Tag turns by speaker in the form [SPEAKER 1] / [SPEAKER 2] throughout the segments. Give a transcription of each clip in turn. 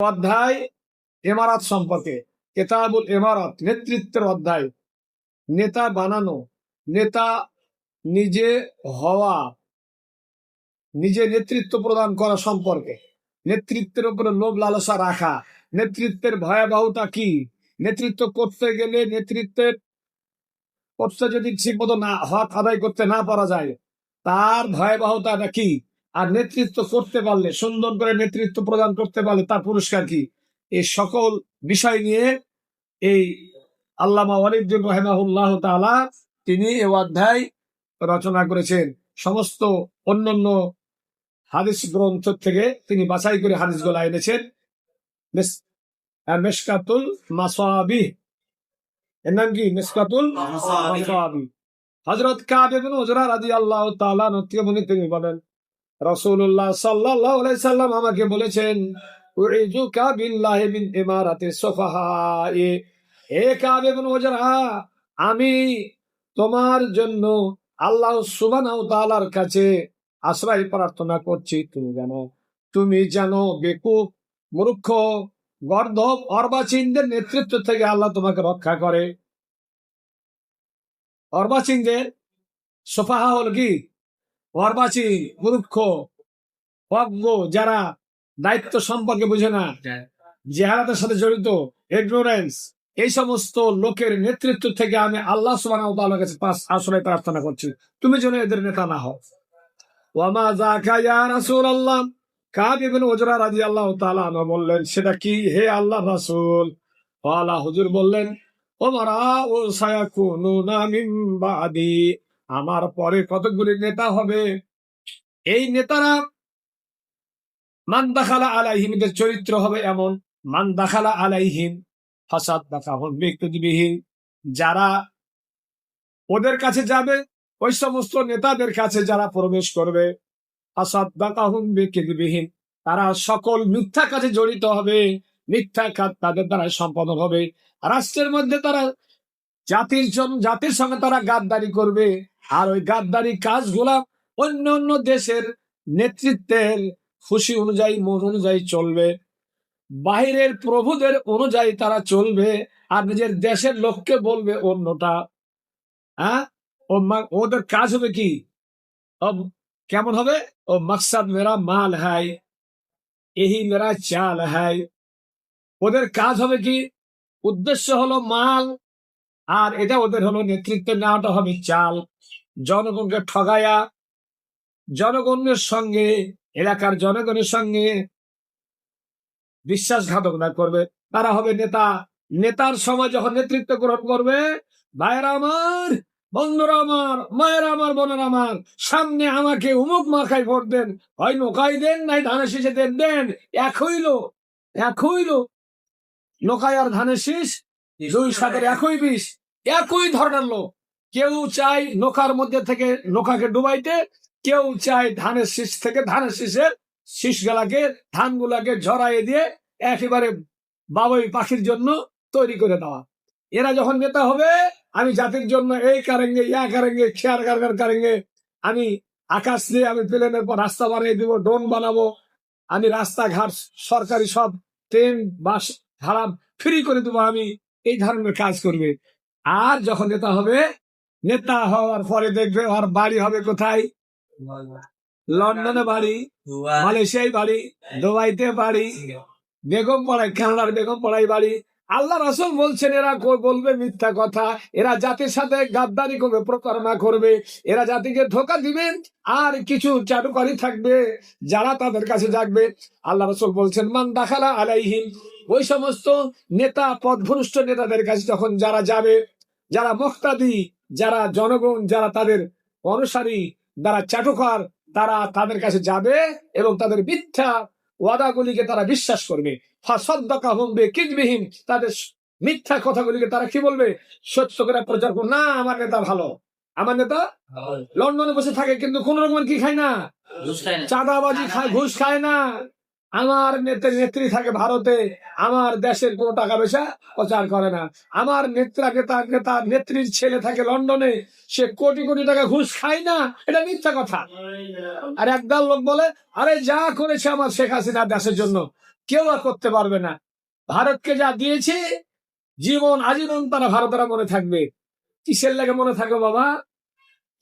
[SPEAKER 1] অধ্যায় এমারাত সম্পর্কে। কেতাবুল এমারাত নেতৃত্বের অধ্যায়। নেতা বানানো, নেতা নিজে হওয়া, নিজে নেতৃত্ব প্রদান করা সম্পর্কে। নেতৃত্বের উপরে লোভ লালসা রাখা। নেতৃত্বের ভয়াবহতা কি? নেতৃত্ব করতে গেলে নেতৃত্বের করতে যদি ঠিক মতো না, হক আদায় করতে না পারা যায়, তার ভয়াবহতাটা কি? আর নেতৃত্ব করতে পারলে সুন্দর করে নেতৃত্ব প্রদান করতে পারলে তার পুরস্কার কি? এই সকল বিষয় নিয়ে এই আল্লামা ওয়ালিদুর রহমাহুল্লাহ তাআলা তিনি এ অধ্যায় রচনা করেছেন। সমস্ত অন্যান্য হাদিস গ্রন্থ থেকে তিনি বাছাই করে হাদিস হাদিসগুলো এনেছেন। মেস- আহ, মেশকাতুল মাসাবি এর নাম কি? মেশকাতুল মাসাবি হযরত কাব ইবনে উজরা রাদিয়াল্লাহু তাআলা নথিকে মনে তিনি বলেন রাসূলুল্লাহ সাল্লাল্লাহু আলাইহি সাল্লাম আমাকে বলেছেন আমি তোমার জন্য আল্লাহ সুবহানাহু কাছে আশ্রয় প্রার্থনা করছি। তুমি জানো তুমি জানো বেকুব, মূর্খ, গর্ধব, অর্বাচীনদের নেতৃত্ব থেকে আল্লাহ তোমাকে রক্ষা করে। অর্বাচীনদের সোফাহা হল কি? অর্বাচীন মূর্খ অজ্ঞ যারা দায়িত্ব সম্পর্কে বুঝে না জেহারাতের সাথে জড়িত ইগনোরেন্স এই সমস্ত লোকের নেতৃত্ব থেকে আমি আল্লাহ তাআলার কাছে পাঁচ আশ্রয় প্রার্থনা করছি। তুমি যেন এদের নেতা না হও। ওয়ামা যাকা ইয়া রাসূলুল্লাহ? কাব ইবনে উজরা রাদিয়াল্লাহু তাআলা আনহু বললেন সেটা কি? হে আল্লাহ রাসূল। ওয়ালা হুজুর বললেন ওমারা ও সায়াকুনুনা মিন বাদি। আমার পরে কতগুলি নেতা হবে? এই নেতারা মান দাখালা আলাইহিম, এদের চরিত্র হবে এমন। মান দাখালা আলাইহিম, ফাসাদ দাখাহুম বিকতবিহীন যারা ওদের কাছে যাবে, ওই সমস্ত নেতাদের কাছে যারা প্রবেশ করবে বিকতবিহীন তারা সকল মিথ্যা কাজে জড়িত হবে। মিথ্যা কাজ তাদের দ্বারা সম্পাদন হবে। রাষ্ট্রের মধ্যে তারা জাতির জন, জাতির সঙ্গে তারা গাদ্দারি করবে। আর ওই গাদ্দারি কাজগুলা অন্য অন্য দেশের নেতৃত্বের খুশি অনুযায়ী, মন অনুযায়ী চলবে। বাহিরের প্রভুদের অনুযায়ী তারা চলবে আর নিজের দেশের লোককে বলবে অন্যটা। হ্যাঁ? ওদের কাজ হবে কি? কেমন হবে? ও মকসদ মেরা মাল হাই এহি মেরা চাল হাই ওদের কাজ হবে কি? উদ্দেশ্য হলো মাল, আর এটা ওদের হলো নেতৃত্ব নেওয়াটা হবে চাল। জনগণকে ঠগায়া, জনগণের সঙ্গে, এলাকার জনগণের সঙ্গে বিশ্বাসঘাতকতা করবে। তারা হবে নেতা। নেতার সময় যখন নেতৃত্ব গ্রহণ করবে, ভাইয়েরা আমার, বন্ধুরা আমার, মায়েরা আমার, বোনেরা আমার, সামনে আমাকে উমুক মাখাই ভোট দেন। হয় নৌকাই দেন, নাই ধানের শীষে দেন দেন। এক হইল এক হইল নৌকাই আর ধানের শীষ, দুই সাথে একই বিষ। একই ধরনের লোক। কেউ চাই নৌকার মধ্যে থেকে নৌকাকে ডুবাইতে, কেউ চাই ধানের শীষ থেকে ধানের শীষের শীষ গুলাকে ধান গুলাকে ঝরাইয়ে দিয়ে একেবারে বাবুই পাখির জন্য তৈরি করে দেওয়া। এরা যখন নেতা হবে, আমি জাতির জন্য এই কারেঙ্গে, ইয়া কারেঙ্গে, খেয়ার কারগার কারেঙ্গে, আমি আকাশ দিয়ে আমি প্লেনের পর রাস্তা বানিয়ে দিব, ড্রোন বানাবো, আমি রাস্তাঘাট, সরকারি সব ট্রেন, বাস, ভাড়া ফ্রি করে দেবো, আমি এই ধরনের কাজ করবে। আর যখন নেতা হবে নেতা হওয়ার পরে দেখবে ওর বাড়ি হবে কোথায়? লন্ডনে বাড়ি, মালয়েশিয়ায় বাড়ি, দুবাইতে বাড়ি, বেগম পড়াই কানাডার বেগম পড়াই বাড়ি। আল্লাহ রাসুল বলছেন, এরা বলবে মিথ্যা কথা, এরা জাতির সাথে গাদ্দারি করবে, প্রতারণা করবে, এরা জাতিকে ধোকা দিবে, আর কিছু চাটুকারি থাকবে যারা তাদের কাছে যাকবে আল্লাহ রসুল বলছেন, মান দাখালা আলাইহিম। ওই সমস্ত নেতা পদভ্রষ্ট নেতাদের কাছে যখন যারা যাবে যারা মুক্তাদি যারা জনগণ যারা তাদের অনুসারী যারা চাটুকার তারা তাদের কাছে যাবে এবং তাদের মিথ্যা ওয়াদাগুলিকে তারা বিশ্বাস করবে। ফাসদ্দাকা হুমবে কিজবিহীন তাদের মিথ্যা কথাগুলিকে তারা কি বলবে? সত্য করে প্রচার করবে না আমার নেতা ভালো। আমার নেতা লন্ডনে বসে থাকে কিন্তু কোন রকমের কি খায় না। চাঁদাবাজি খায় ঘুষ খায় না। আমার নেত্রী থাকে ভারতে, আমার দেশের কোনো টাকা পয়সা প্রচার করে না। আমার নেত্রা, নেতা নেতা, নেত্রীর ছেলে থাকে লন্ডনে, সে কোটি কোটি টাকা ঘুষ খায় না, এটা মিথ্যা কথা। আর একদল লোক বলে, আরে যা করেছে আমার শেখ হাসিনা দেশের জন্য, কেউ আর করতে পারবে না। ভারতকে যা দিয়েছে, জীবন আজীবন তারা ভারতেরা মনে থাকবে। কিসের লাগে মনে থাকবে বাবা?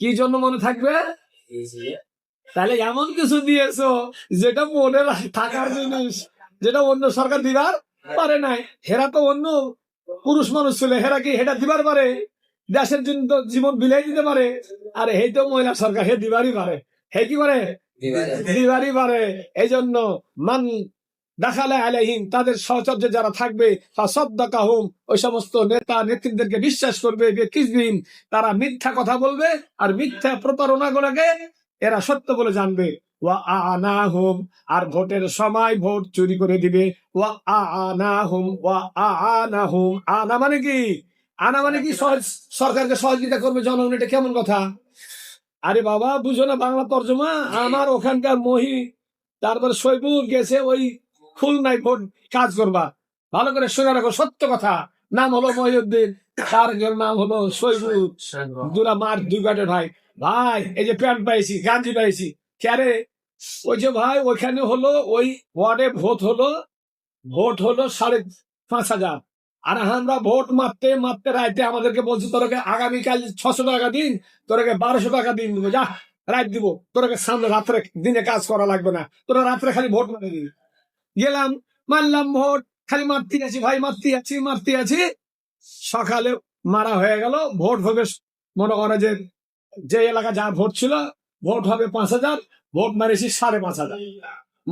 [SPEAKER 1] কি জন্য মনে থাকবে? তাহলে এমন কিছু দিয়েছ যেটা মনে থাকার জিনিস যেটা অন্য সরকার দিবার পারে নাই। হেরা তো অন্য পুরুষ মানুষ ছিল হেরা কি হেটা দিবার পারে? দেশের জন্য জীবন বিলাই দিতে পারে। আর হে তো মহিলা সরকার হে দিবারই পারে। হে কি করে দিবারই পারে। এই জন্য মান দেখালে আলাইহিম তাদের সহচর্যে যারা থাকবে সদ্দাকাহুম ওই সমস্ত নেতা নেত্রীদেরকে বিশ্বাস করবে কিসবিন তারা মিথ্যা কথা বলবে আর মিথ্যা প্রতারণা গুলাকে এরা সত্য বলে জানবে। ওয়া আনাহুম আর ভোটের সময় ভোট চুরি করে দিবে। ওয়া আনাহুম ওয়া আনাহুম আনা মানে কি? আনা মানে কি? সহজ- সরকারকে সহযোগিতা করবে জনগণ এটা কেমন কথা? আরে বাবা বুঝো না বাংলা তর্জমা? আমার ওখানকার মহি তারপর সৈবুর গেছে ওই খুলনায় ভোট কাজ করবা। ভালো করে শুনে রাখো সত্য কথা। নাম হলো মহিউদ্দিন তার নাম হলো সৈবুর। দুরা মার দুই গাটের ভাই। ভাই, এই যে প্যান্ট পাইছি, গাঞ্জি পাইছি ক্যারে ওই যে ভাই, ওইখানে হলো, ওই ওয়ার্ডে ভোট হলো ভোট হলো সাড়ে পাঁচ হাজার। আর আমরা ভোট মারতে মারতে রাইতে আমাদেরকে বলছি, তোরকে আগামীকাল ছশো টাকা দিন, তোরকে বারোশো টাকা দিন। দিব যা রাত দিব। তোরকে সামনে রাত্রে দিনে কাজ করা লাগবে না। তোরা রাত্রে খালি ভোট মারে দিবি। গেলাম, মারলাম ভোট, খালি মারতে আছি ভাই মারতে আছি মারতে আছি। সকালে মারা হয়ে গেল, ভোট হবে মনে করে যে যে এলাকা যা ভোট ছিল, ভোট হবে পাঁচ হাজার, ভোট মারেছি সাড়ে পাঁচ হাজার।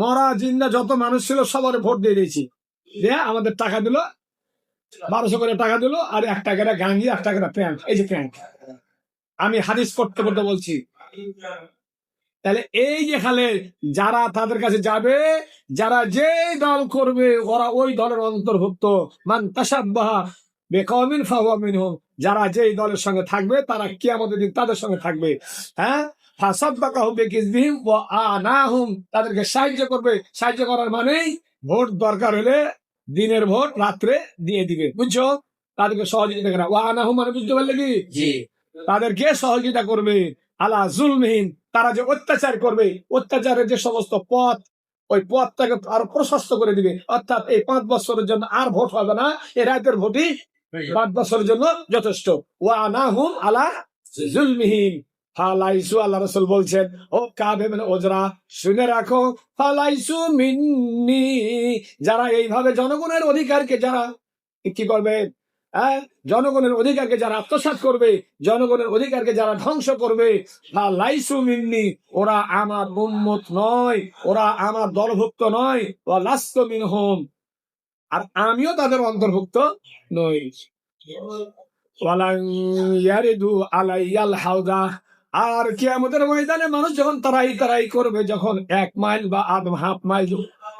[SPEAKER 1] মরা জিন্দা যত মানুষ ছিল, সবার ভোট দিয়ে দিয়েছি। দিয়ে আমাদের টাকা দিল, বারোশো করে টাকা দিল, আর এক টাকাটা গাঙ্গি এক টাকাটা প্যান্ট, এই যে প্যান্ট। আমি হাদিস করতে করতে বলছি, তাহলে এই যে খালে যারা তাদের কাছে যাবে, যারা যে দল করবে, ওরা ওই দলের অন্তর্ভুক্ত। মান তাসাব্বাহা বেকমিন ফাওয়ামিন হোম যারা যেই দলের সঙ্গে থাকবে তারা কি আমাদের দিন তাদের সঙ্গে থাকবে। হ্যাঁ? ফাসাব্বাকা হবে কিসবিহিম ওয়া আনাহুম। তাদেরকে সাহায্য করবে। সাহায্য করার মানেই ভোট দরকার হলে দিনের ভোট রাত্রে দিয়ে দিবে। বুঝছ? তাদেরকে সহযোগিতা করা ওয়া আনাহুম মানে বুঝতে পারলে কি? তাদেরকে সহযোগিতা করবে। আলা জুলমিহীন তারা যে অত্যাচার করবে অত্যাচারের যে সমস্ত পথ ওই পথটাকে আরও প্রশস্ত করে দিবে। অর্থাৎ এই পাঁচ বছরের জন্য আর ভোট হবে না। এ রাতের ভোটই পাঁচ বছরের জন্য যথেষ্ট। আলা ফালাইসু, আল্লাহ রসুল বলছেন, ও কাবে মানে ওজরা শুনে রাখো, ফালাইসু মিন্নি। যারা এইভাবে জনগণের অধিকারকে যারা কি করবে হ্যাঁ? জনগণের অধিকারকে যারা আত্মসাৎ করবে, জনগণের অধিকারকে যারা ধ্বংস করবে লাইসু মিন্নি। ওরা আমার উম্মত নয়, ওরা আমার দলভুক্ত নয়। ও লাস্ত মিনহুম। আর আমিও তাদের অন্তর্ভুক্ত নই। আর কিয়ামতের ময়দানে মানুষ যখন তারাই তারাই করবে, যখন এক মাইল বা আধ হাফ মাইল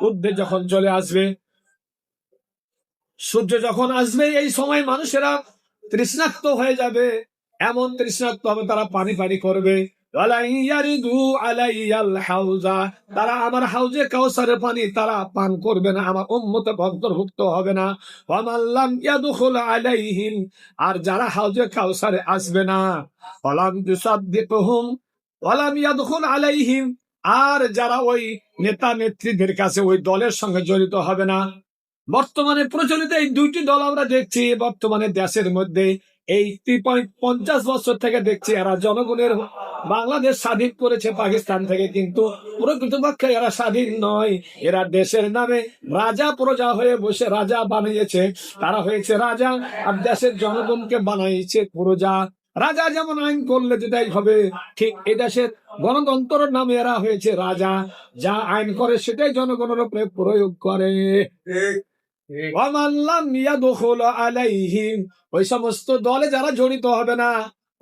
[SPEAKER 1] ঊর্ধ্বে যখন চলে আসবে, সূর্য যখন আসবে, এই সময় মানুষেরা তৃষ্ণাক্ত হয়ে যাবে। এমন তৃষ্ণাক্ত হবে তারা পানি পানি করবে। তারা আমার হাউজে পানি তারা পান করবে না, আমার হবে না। ইয়াদখুল আলাইহিম, আর যারা হাউজে কাউসারে আসবে না। ইয়াদখুল আলাইহিম, আর যারা ওই নেতা নেত্রীদের কাছে ওই দলের সঙ্গে জড়িত হবে না। বর্তমানে প্রচলিত এই দুইটি দল আমরা দেখছি, বর্তমানে দেশের মধ্যে এই পঞ্চাশ বছর থেকে দেখছি এরা জনগণের বাংলাদেশ স্বাধীন করেছে, পাকিস্তান থেকে কিন্তু প্রকৃতপক্ষে এরা স্বাধীন নয়। এরা দেশের নামে রাজা প্রজা হয়ে বসে রাজা বানিয়েছে। তারা হয়েছে রাজা আর দেশের জনগণকে বানাইছে প্রজা। রাজা যেমন আইন করলে যেটাই হবে, ঠিক এই দেশের গণতন্ত্রের নামে এরা হয়েছে রাজা। যা আইন করে সেটাই জনগণের উপরে প্রয়োগ করে। ওই সমস্ত দলে যারা জড়িত হবে না,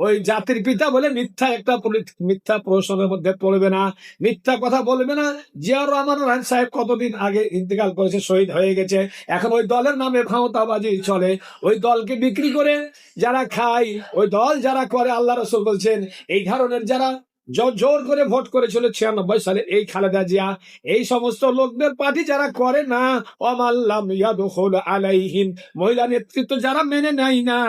[SPEAKER 1] ওই জাতির পিতা বলে মিথ্যা একটা মিথ্যা প্রশ্নের মধ্যে পড়বে না। মিথ্যা কথা বলবে না। জিয়াউর রহমান রান সাহেব কতদিন আগে ইন্তেকাল করেছে, শহীদ হয়ে গেছে। এখন ওই দলের নামে ভাঁওতাবাজি চলে। ওই দলকে বিক্রি করে যারা খায়, ওই দল যারা করে, আল্লাহ রসুল বলছেন, এই ধরনের যারা জোর করে ভোট করেছিল ছিয়ানব্বই সালে এই খালেদা জিয়া। এই সমস্ত লোকদের পার্টি যারা করে না অমাল্লাম ইয়াদখুল আলাইহিম। মহিলা নেতৃত্ব যারা মেনে নেয় না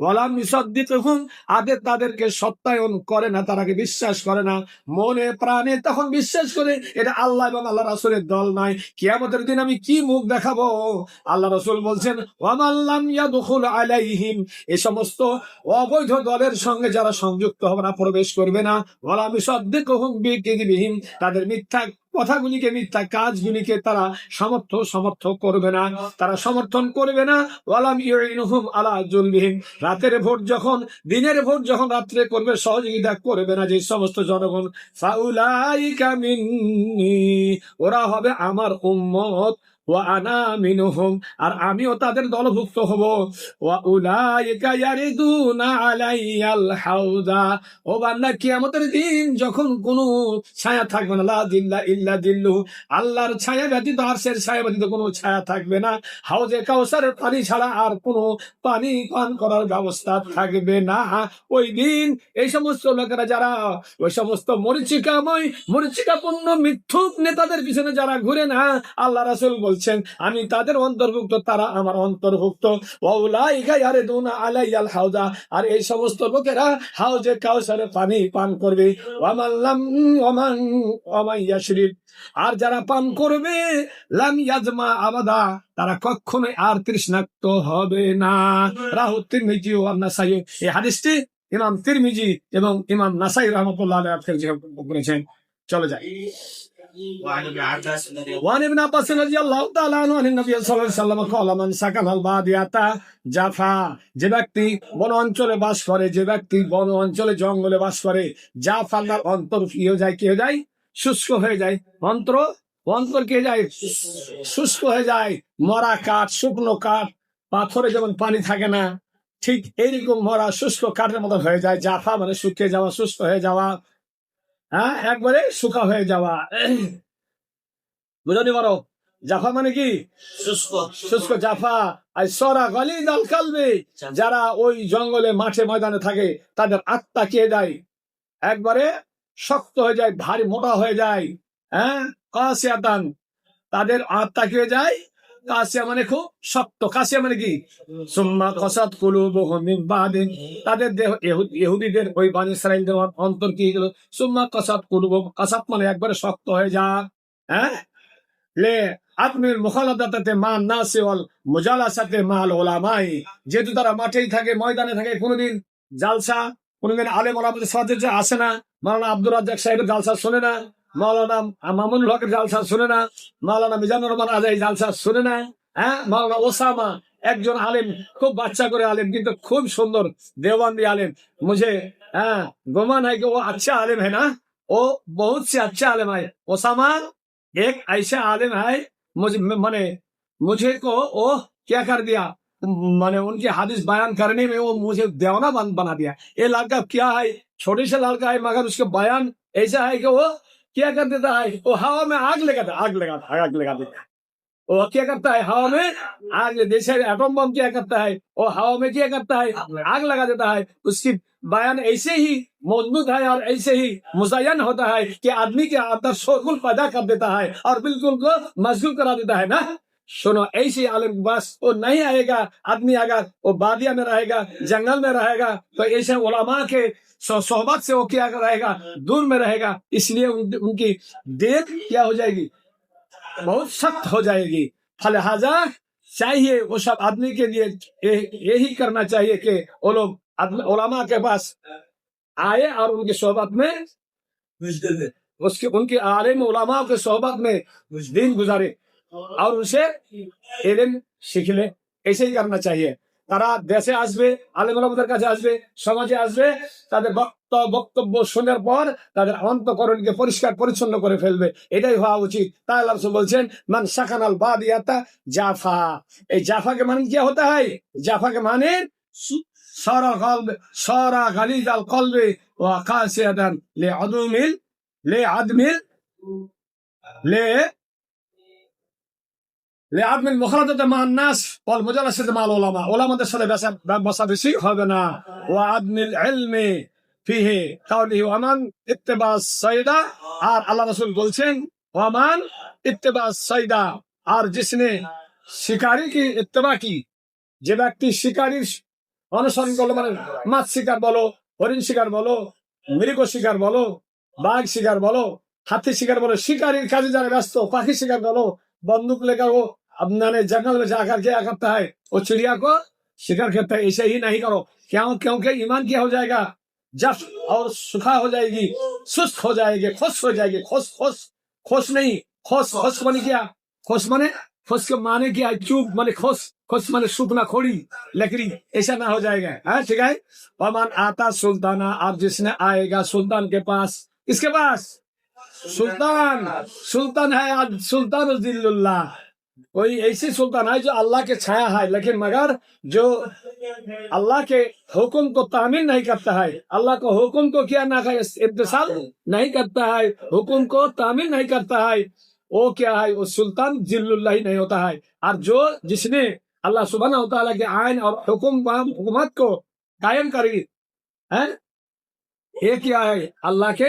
[SPEAKER 1] ওয়ালাম ইসাদ্দিকুহুম আদের তাদেরকে সত্যায়ন করে না তারাকে বিশ্বাস করে না। মনে প্রাণে তখন বিশ্বাস করে, এটা আল্লাহ এবং আল্লাহ রাসূলের দল কিয়ামতের দিন আমি কি মুখ দেখাবো? আল্লাহ রাসূল বলছেন ইয়াদখুল আলাইহিম। এই সমস্ত অবৈধ দলের সঙ্গে যারা সংযুক্ত হবে না, প্রবেশ করবে না। ওয়ালা বিসাদ্দিকুহুম বিকিযবিহিম তাদের মিথ্যা কথাগুলিকে, মিথ্যা কাজগুলিকে তারা সমর্থ সমর্থ করবে না। তারা সমর্থন করবে না। ওয়ালাম ইউইনুহুম আলা জুলবিহিম। রাতের ভোট যখন, দিনের ভোট যখন রাত্রে করবে, সহযোগিতা করবে না যে সমস্ত জনগণ। ফাউলাইকা মিন্নি, ওরা হবে আমার উম্মত। আর আমিও তাদের দলভুক্ত হব। ও বান্দা দিন যখন ছায়া থাকবে না ইল্লা দিল্লু আল্লাহর ছায়া ব্যতীত ছায়া ব্যতীত কোনো ছায়া থাকবে না। হাউজে কাউসারের পানি ছাড়া আর কোনো পানি পান করার ব্যবস্থা থাকবে না। ওই দিন এই সমস্ত লোকেরা যারা, ওই সমস্ত মরিচিকাময়, মরিচিকাপূর্ণ মিথ্যুক নেতাদের পিছনে যারা ঘুরে না, আল্লাহ রাসূল বলছেন, আমি তাদের অন্তর্ভুক্ত, তারা আমার অন্তর্ভুক্ত। হাউদা আর এই সমস্ত লোকেরা হাউজে কাউসারে পানি পান করবে। আর যারা পান করবে, লাম ইয়াজমা আবাদা, তারা কখনোই আর তৃষ্ণাক্ত হবে না। রাহু তিরমিজি ও নাসাই এই হাদিসটি ইমাম তিরমিজি এবং ইমাম নাসাই রহমতুল্লাহ করেছেন। চলে যায়
[SPEAKER 2] وعن ابن عباس رضي الله
[SPEAKER 1] وعن ابن عباس رضي الله تعالى عنه عن النبي صلى الله عليه وسلم قال من سكن البادية জাফা যে ব্যক্তি বন অঞ্চলে বাস করে যে ব্যক্তি বন অঞ্চলে জঙ্গলে বাস করে জাফা তার অন্তর কি হয়ে যায় কি হয়ে যায় শুষ্ক হয়ে যায় অন্তর অন্তর কি হয়ে যায় শুষ্ক হয়ে যায় মরা কাঠ শুকনো কাঠ পাথরে যেমন পানি থাকে না ঠিক এইরকম মরা শুষ্ক কাঠের মতো হয়ে যায় জাফা মানে শুকিয়ে যাওয়া শুষ্ক হয়ে যাওয়া হ্যাঁ একবারে শুকা হয়ে যাওয়া। বুঝনি পারো? জাফা মানে কি?
[SPEAKER 2] শুষ্ক।
[SPEAKER 1] জাফা। আর সরা গলি দল কালবে যারা ওই জঙ্গলে মাঠে ময়দানে থাকে তাদের আত্মা কে দেয়? একবারে শক্ত হয়ে যায় ভারী মোটা হয়ে যায়। হ্যাঁ কাশিয়াতান তাদের আত্মা কে যায় কাশিয়া মানে খুব শক্ত। কাশিয়া মানে কি? সুম্মা কসাত কুলুবুহুম মিন বাদিন। তাদের দেহ ইহুদ- ইহুদিদের ওই বানি ইসরাইলদের অন্তর কি গেল? সুম্মা কসাত কুলুব কাসাত মানে একবারে শক্ত হয়ে যা। হ্যাঁ? লে আত্মীর মুখালাদাতে মা নাসি ওয়াল মুজালাসাতে মাল ওলামাই যেহেতু তারা মাঠেই থাকে, ময়দানে থাকে, কোনোদিন জালসা, কোনোদিন আলেম ওলামাদের সাথে যে আসে না। মাওলানা আব্দুর রাজ্জাক সাহেবের জালসা শোনে না। মাওলানা মামুনুল হকের জালসা শুনে না মাওলানা মিজানুর রহমান আজাই জালসা শুনে না হ্যাঁ মাওলানা ওসামা একজন আলেম খুব বাচ্চা করে আলেম কিন্তু খুব সুন্দর দেওবন্দি আলেম मुझे हाँ गुमान है कि वो अच्छा आलिम है ना वो बहुत से अच्छा आलिम है ओसामा एक ऐसा आलिम है मुझे मैंने मुझे को वो क्या कर दिया मैंने उनकी हादिस बयान करने में वो मुझे देवना बन, बना दिया ये लड़का क्या है छोटे से लड़का है मगर उसका बयान ऐसा है कि वो کیا کر دیتا ہے وہ ہوا میں آگ لگاتا آگ لگاتا آگ لگا دیتا ہے وہ کیا کرتا ہے؟ ہوا میں آگ جیسے ایٹم بم کیا کرتا ہے؟ وہ ہوا میں کیا کرتا ہے؟ آگ لگا دیتا ہے۔ اس کی بیان ایسے ہی موجود ہے اور ایسے ہی مزین ہوتا ہے کہ آدمی کے اندر شورغل پیدا کر دیتا ہے اور بالکل کو مشغول کرا دیتا ہے، نا؟ سنو ایسی عالم بس وہ نہیں آئے گا آدمی اگر وہ بادیا میں رہے گا جنگل میں رہے گا تو ایسے علماء کے صحبت سے وہ کیا رہے گا دور میں رہے گا اس لیے ان کی دیکھ کیا ہو جائے گی؟ بہت سخت ہو جائے گی۔ فلحاظہ چاہیے وہ سب آدمی کے لیے یہی کرنا چاہیے کہ وہ لوگ علماء کے پاس آئے اور ان کی صحبت میں اس کی ان کے عالم علماء کے صحبت میں دن گزارے۔ और उनसे इल्म सीख ले ऐसे ही करना चाहिए তারা দেশে আসবে আলেম আলমদের কাছে আসবে সমাজে আসবে তাদের বক্তব্য বক্তব্য শোনার পর তাদের অন্তকরণকে পরিষ্কার পরিচ্ছন্ন করে ফেলবে এটাই হওয়া উচিত তাই আল্লাহ রাসূল বলছেন মান সাকানাল বাদিয়াতা জাফা এই জাফাকে মানে কি হতে হয় জাফাকে মানে সারা কলব সারা গালিজ আল কলবে ওয়া কাসিয়াদান লে আদমিল লে আদমিল লে লেআদমিন মুখরাদাতে মা নাস ওয়াল মুজালাসাতে মা উলামা। উলামাদের সাথে বসা বেশি হবে না। ওয়া আদমিল ইলমি ফিহি কাউলি ওয়ামান ইত্তেবাস সাইদা। আর আল্লাহ রাসূল বলছেন ওয়ামান ইত্তেবাস সাইদা। আর জিসনে শিকারি কি, ইত্তেবা কি? যে ব্যক্তি শিকারীর অনুসরণ করল মানে মাছ শিকার বলো, হরিণ শিকার বলো, মৃগ শিকার বলো, বাঘ শিকার বলো, হাতি শিকার বলো, শিকারির কাজে যারা ব্যস্ত, পাখি শিকার বলো, বন্দুক লেখা اب اپنے جنگل میں جا کر کیا کرتا ہے؟ وہ چڑیا کو شکر کرتا ہے اسے ہی نہیں کرو۔ کیوں؟ کیونکہ ایمان کیا ہو جائے گا؟ جف اور سکھا ہو جائے گی، سست ہو جائے گی، خوش ہو جائے گی۔ خوش خوش خوش نہیں، خوش خوش بنے کیا؟ خوش بنے خوش کے مانے کیا چوب مانے خوش خوش مانے سوکھنا کھوڑی، لکڑی، ایسا نہ ہو جائے گا۔ ہاں ٹھیک ہے؟ ومان آتا سلطانہ آپ جس نے آئے گا سلطان کے پاس اس کے پاس؟ سلطان سلطان ہے آج سلطان الدین اللہ۔ کوئی ایسی سلطان ہے جو اللہ کے چھایا ہے لیکن مگر جو اللہ کے حکم کو تعمیل نہیں کرتا ہے اللہ کو حکم کو کیا نہ امتصال نہیں کرتا ہے حکم کو تعمیل نہیں کرتا ہے۔ وہ کیا ہے وہ سلطان جل اللہ ہی نہیں ہوتا ہے۔ اور جو جس نے اللہ سبحانہ و تعالیٰ کے آئین اور حکم حکومت کو قائم کری یہ کیا ہے اللہ کے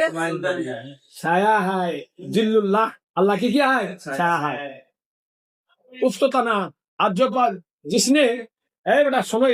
[SPEAKER 1] سایہ ہے؟ جل اللہ اللہ کی کیا ہے؟ سایہ ہے۔ উফততানা আর্যপাল জিসনে এ বেটা শোনো